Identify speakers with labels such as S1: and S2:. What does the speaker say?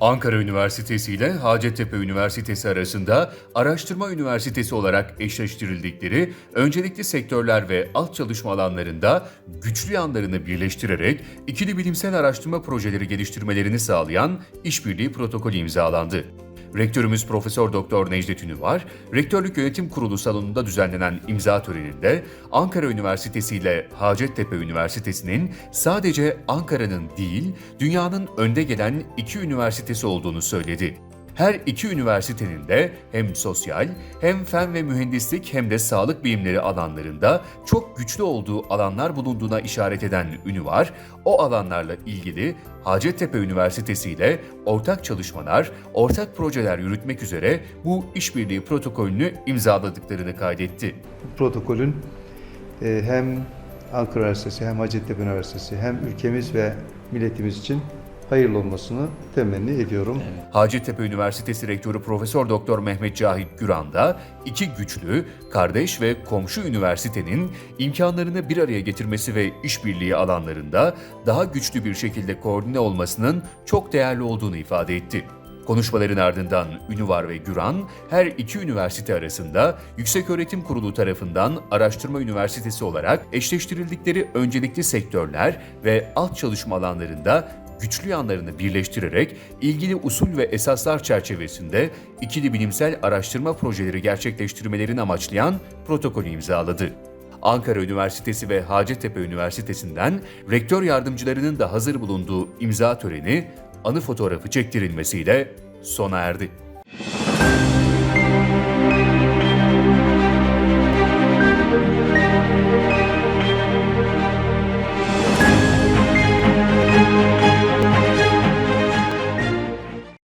S1: Ankara Üniversitesi ile Hacettepe Üniversitesi arasında araştırma üniversitesi olarak eşleştirildikleri öncelikli sektörler ve alt çalışma alanlarında güçlü yanlarını birleştirerek ikili bilimsel araştırma projeleri geliştirmelerini sağlayan işbirliği protokolü imzalandı. Rektörümüz Profesör Doktor Necdet Ünüvar, Rektörlük Yönetim Kurulu salonunda düzenlenen imza töreninde Ankara Üniversitesi ile Hacettepe Üniversitesi'nin sadece Ankara'nın değil, dünyanın önde gelen iki üniversitesi olduğunu söyledi. Her iki üniversitenin de hem sosyal, hem fen ve mühendislik hem de sağlık bilimleri alanlarında çok güçlü olduğu alanlar bulunduğuna işaret eden Ünüvar, o alanlarla ilgili Hacettepe Üniversitesi ile ortak çalışmalar, ortak projeler yürütmek üzere bu işbirliği protokolünü imzaladıklarını kaydetti.
S2: Bu protokolün e, hem Ankara Üniversitesi hem Hacettepe Üniversitesi hem ülkemiz ve milletimiz için hayırlı olmasını temenni ediyorum.
S1: Hacettepe Üniversitesi Rektörü Profesör Doktor Mehmet Cahit Güran da iki güçlü, kardeş ve komşu üniversitenin imkanlarını bir araya getirmesi ve işbirliği alanlarında daha güçlü bir şekilde koordine olmasının çok değerli olduğunu ifade etti. Konuşmaların ardından Ünüvar ve Güran, her iki üniversite arasında Yükseköğretim Kurulu tarafından araştırma üniversitesi olarak eşleştirildikleri öncelikli sektörler ve alt çalışma alanlarında güçlü yanlarını birleştirerek ilgili usul ve esaslar çerçevesinde ikili bilimsel araştırma projeleri gerçekleştirmelerini amaçlayan protokolü imzaladı. Ankara Üniversitesi ve Hacettepe Üniversitesi'nden rektör yardımcılarının da hazır bulunduğu imza töreni anı fotoğrafı çektirilmesiyle sona erdi.